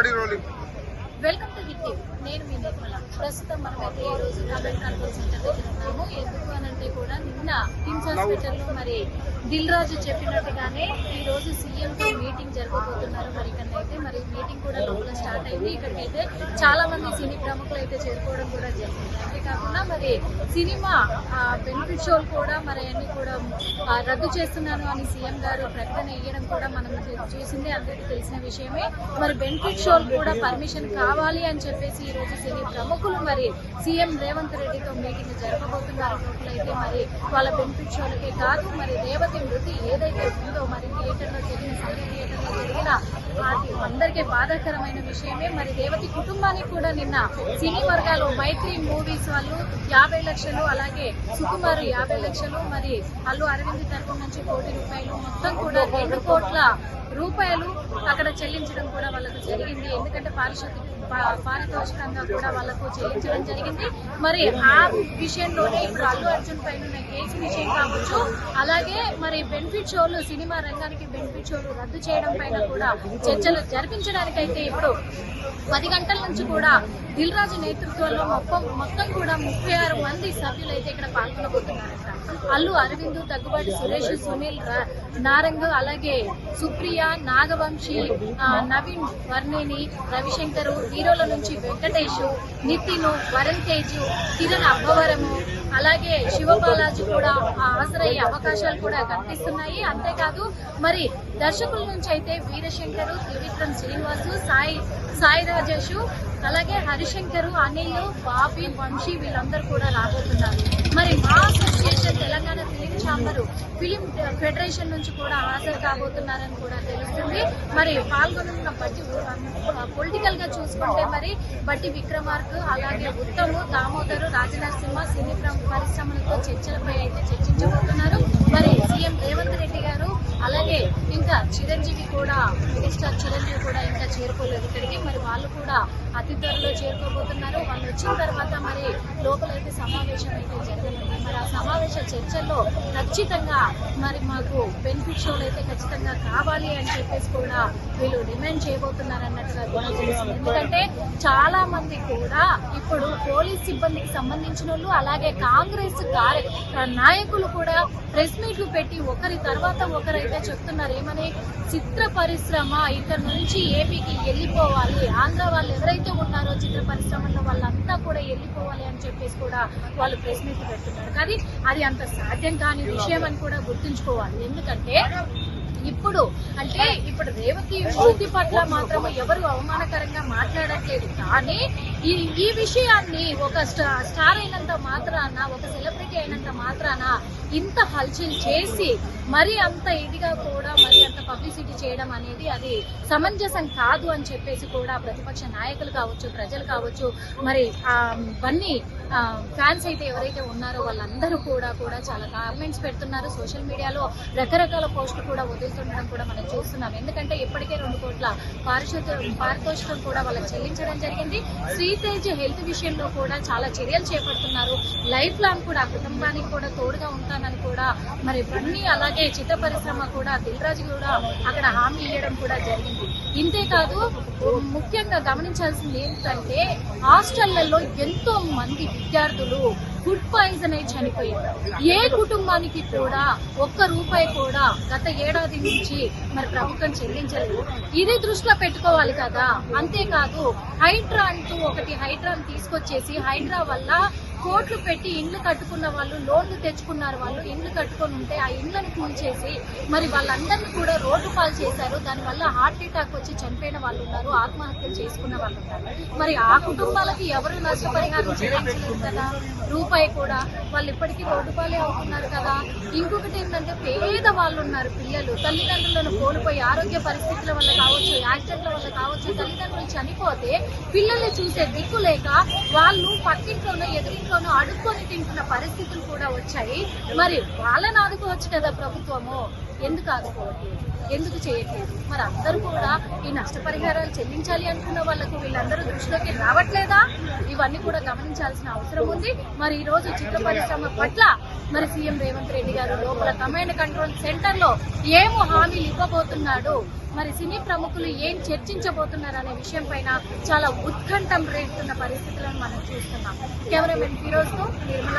Welcome to hit నేను మీ నిర్మల. ప్రస్తుతం మనమైతే ఈ రోజు కమెంట్ కంట్రోల్ సెంటర్ దగ్గర ఉన్నాము. ఎందుకు అని అంటే కూడా నిన్న కిమ్స్ హాస్పిటల్లో మరి దిల్ రాజు చెప్పినట్టుగానే ఈ రోజు సీఎం తో మీటింగ్ జరగబోతున్నారు. మరి ఇక్కడ అయితే మరి మీటింగ్ కూడా కూడా స్టార్ట్ అయింది. ఇక్కడికైతే చాలా మంది సినీ ప్రముఖులు అయితే చేరుకోవడం కూడా జరిగింది. అంతేకాకుండా మరి సినిమా బెనిఫిట్ షోలు కూడా మరి అన్ని కూడా రద్దు చేస్తున్నాను అని సీఎం గారు ప్రకటన ఇవ్వడం కూడా మనం చూసిందే. అందరికీ తెలిసిన విషయమే. మరి బెనిఫిట్ షోలు కూడా పర్మిషన్ కావాలి అని చెప్పేసి ఈ రోజు సినీ ప్రముఖులు మరి సీఎం రేవంత్ రెడ్డితో మీటింగ్ జరపబోతున్నారు. అయితే మరి వాళ్ళ బెనిఫిట్ షోలకే కాదు మరి రేవతి మృతి ఏదైతే ఉందో మరి థియేటర్లో జరిగిన సంఘ థియేటర్లో జరిగిన వాటి అందరికీ బాధాకరమైన విషయమే. మరి రేవతి కుటుంబానికి కూడా నిన్న సినీ వర్గాలు మైత్రి మూవీస్ వాళ్ళు యాభై లక్షలు అలాగే సుకుమార్ యాభై లక్షలు మరి అల్లు అరవింద్ తరపు నుంచి కోటి రూపాయలు మొత్తం కూడా రెండు కోట్ల రూపాయలు అక్కడ చెల్లించడం కూడా వాళ్ళకు జరిగింది. ఎందుకంటే పారిశుద్ధ్య పారితోషికంగా కూడా వాళ్ళకు చెల్లించడం జరిగింది. మరి ఆ విషయంలోనే ఇప్పుడు అల్లు అర్జున్ పైన ఉన్న కేసు విషయం కావచ్చు అలాగే మరి బెనిఫిట్ షోలు సినిమా రంగానికి బెనిఫిట్ షోలు రద్దు చేయడం పైన కూడా చర్చలు జరిపించడానికైతే ఇప్పుడు పది గంటల నుంచి కూడా దిల్ రాజు నేతృత్వంలో మొత్తం మొత్తం కూడా ముప్పై ఆరు మంది సభ్యులు అయితే ఇక్కడ పాల్గొనబోతున్నారట అల్లు అరవింద్ దగ్గుబాటి సురేష్ సునీల్ నారంగ్ అలాగే సుప్రియ నాగవంశి నవీన్ వర్ణిని రవిశంకర్ హీరోల నుంచి వెంకటేష్ నితిన్ వరుణ్ తేజ్ కిరణ్ అబ్బవరము అలాగే శివబాలాజీ కూడా హాజరయ్యే అవకాశాలు కూడా కనిపిస్తున్నాయి. అంతేకాదు మరి దర్శకుల నుంచి అయితే వీరశంకర్ త్రివిక్రమ్ శ్రీనివాసు సాయి సాయి రాజేష్ అలాగే హరిశంకర్ అనిల్ బాబీ వంశీ వీళ్ళందరూ కూడా రాబోతున్నారు మరి మా అసోసియేషన్ తెలంగాణ అందరూ ఫిలిం ఫెడరేషన్ నుంచి కూడా హాజరు కాబోతున్నారని కూడా తెలుస్తుంది. మరి పాల్గొనున్న బట్టి పొలిటికల్గా చూసుకుంటే మరి బట్టి విక్రమార్క్ అలాగే ఉత్తమ్ దామోదరు రాజనరసింహ సినీ పరిశ్రమలతో చర్చలపై అయితే చర్చించబోతున్నారు. మరి సీఎం రేవంత్ రెడ్డి గారు అలాగే ఇంకా చిరంజీవి కూడా మెగాస్టార్ చిరంజీవి కూడా ఇంకా చేరుకోలేదు ఇక్కడికి. మరి వాళ్ళు కూడా అతి త్వరలో చేరుకోబోతున్నారు. వాళ్ళు వచ్చిన తర్వాత మరి లోపలైతే సమావేశం అయితే జరగనుంది. మరి ఆ సమావేశ చర్చల్లో ఖచ్చితంగా మరి మాకు బెనిఫిట్ షోలు అయితే ఖచ్చితంగా కావాలి అని చెప్పేసి కూడా వీళ్ళు డిమాండ్ చేయబోతున్నారు అన్నట్టుగా ఎందుకంటే చాలా మంది కూడా ఇప్పుడు పోలీస్ సిబ్బందికి సంబంధించిన వాళ్ళు అలాగే కాంగ్రెస్ కార్య నాయకులు కూడా ప్రెస్ మీట్లు పెట్టి ఒకరి తర్వాత ఒకరైతే చెప్తున్నారు ఏమని? చిత్ర పరిశ్రమ ఇక్కడ నుంచి ఏపీకి వెళ్ళిపోవాలి. ఆంధ్ర వాళ్ళు ఎవరైతే ఉన్నారో చిత్ర పరిశ్రమలో వాళ్ళంతా కూడా వెళ్ళిపోవాలి అని చెప్పేసి కూడా వాళ్ళు ప్రెస్ మీట్లు పెడుతున్నారు. కానీ అది అంత సాధ్యం కాని విషయం అని కూడా గుర్తుంచుకోవాలి. ఎందుకంటే ఇప్పుడు అంటే ఇప్పుడు రేవతి మృతి పట్ల మాత్రం ఎవరు అవమానకరంగా మాట్లాడట్లేదు. కానీ ఈ ఈ విషయాన్ని ఒక స్టార్ అయినంత మాత్రాన ఒక సెలబ్రిటీ అయినంత మాత్రాన ఇంత హల్చల్ చేసి మరి అంత ఇదిగా కూడా మరి పబ్లిసిటీ చేయడం అనేది అది సమంజసం కాదు అని చెప్పేసి కూడా ప్రతిపక్ష నాయకులు కావచ్చు ప్రజలు కావచ్చు మరి అవన్నీ బన్నీ ఫ్యాన్స్ అయితే ఎవరైతే ఉన్నారో వాళ్ళందరూ కూడా కూడా చాలా కామెంట్స్ పెడుతున్నారు. సోషల్ మీడియాలో రకరకాల పోస్టులు కూడా వదులుతుండడం కూడా మనం చూస్తున్నాం. ఎందుకంటే ఇప్పటికే రెండు కోట్ల పారిశుద్ధ పారితోషికం కూడా వాళ్ళకి చెల్లించడం జరిగింది. శ్రీతేజ్ హెల్త్ విషయంలో కూడా చాలా చర్యలు చేపడుతున్నారు. లైఫ్ లాంగ్ కూడా ఆ కుటుంబానికి కూడా తోడుగా ఉంటానని కూడా మరి బన్నీ అలాగే చిత్ర పరిశ్రమ కూడా దిల్రాజు కూడా అక్కడ హామీ ఇవ్వడం కూడా జరిగింది. ఇంతేకాదు ముఖ్యంగా గమనించాల్సింది ఏంటంటే హాస్టళ్ళలో ఎంతో మంది విద్యార్థులు ఫుడ్ పాయిజన్ అయి చనిపోయారు. ఏ కుటుంబానికి కూడా ఒక్క రూపాయి కూడా గత ఏడాది నుంచి మరి ప్రభుత్వం చెల్లించలేదు. ఇది దృష్టిలో పెట్టుకోవాలి కదా. అంతేకాదు హైడ్రా అంటూ ఒకటి హైడ్రాని తీసుకొచ్చేసి హైడ్రా వల్ల కోట్లు పెట్టి ఇండ్లు కట్టుకున్న వాళ్ళు లోన్లు తెచ్చుకున్నారు వాళ్ళు ఇండ్లు కట్టుకొని ఉంటే ఆ ఇండ్లను కూల్చేసి మరి వాళ్ళందరినీ కూడా రోడ్డు పాలు చేశారు. దానివల్ల హార్ట్ అటాక్ వచ్చి చనిపోయిన వాళ్ళు ఉన్నారు ఆత్మహత్యలు చేసుకున్న వాళ్ళు ఉన్నారు. మరి ఆ కుటుంబాలకి ఎవరు నష్టపరిహారం చెల్లించలేదు కదా? రూపాయి కూడా. వాళ్ళు ఇప్పటికీ రోడ్డు పాలే అవుతున్నారు కదా? ఇంకొకటి ఏంటంటే పేద వాళ్ళు ఉన్నారు పిల్లలు. తల్లిదండ్రులను కోల్పోయి ఆరోగ్య పరిస్థితుల వల్ల కావచ్చు యాక్సిడెంట్ల వల్ల కావచ్చు తల్లిదండ్రులు చనిపోతే పిల్లల్ని చూసే దిక్కు లేక వాళ్ళు పక్కింట్లోనో ఎదురింట్లోనో అడుక్కొని తింటున్న పరిస్థితులు కూడా వచ్చాయి. మరి వాళ్ళని ఆదుకోవచ్చు కదా ప్రభుత్వము? ఎందుకు ఆదుకోవట్లేదు? ఎందుకు చేయట్లేదు? మరి అందరూ కూడా ఈ నష్టపరిహారాలు చెల్లించాలి అనుకున్న వాళ్ళకు వీళ్ళందరూ దృష్టిలోకి రావట్లేదా? ఇవన్నీ కూడా గమనించాల్సిన అవసరం ఉంది. మరి ఈ రోజు చిత్ర పరిశ్రమ పట్ల మరి సీఎం రేవంత్ రెడ్డి గారు లోపల కమాండ్ కంట్రోల్ సెంటర్లో ఏమో హామీలు ఇవ్వబోతున్నాడు? మరి సినీ ప్రముఖులు ఏం చర్చించబోతున్నారు అనే విషయం పైన చాలా ఉత్కంఠం రేపుతున్న పరిస్థితులను మనం చూస్తున్నాం. కెమెరామెన్ ఫిరోజ్తో నిర్మల.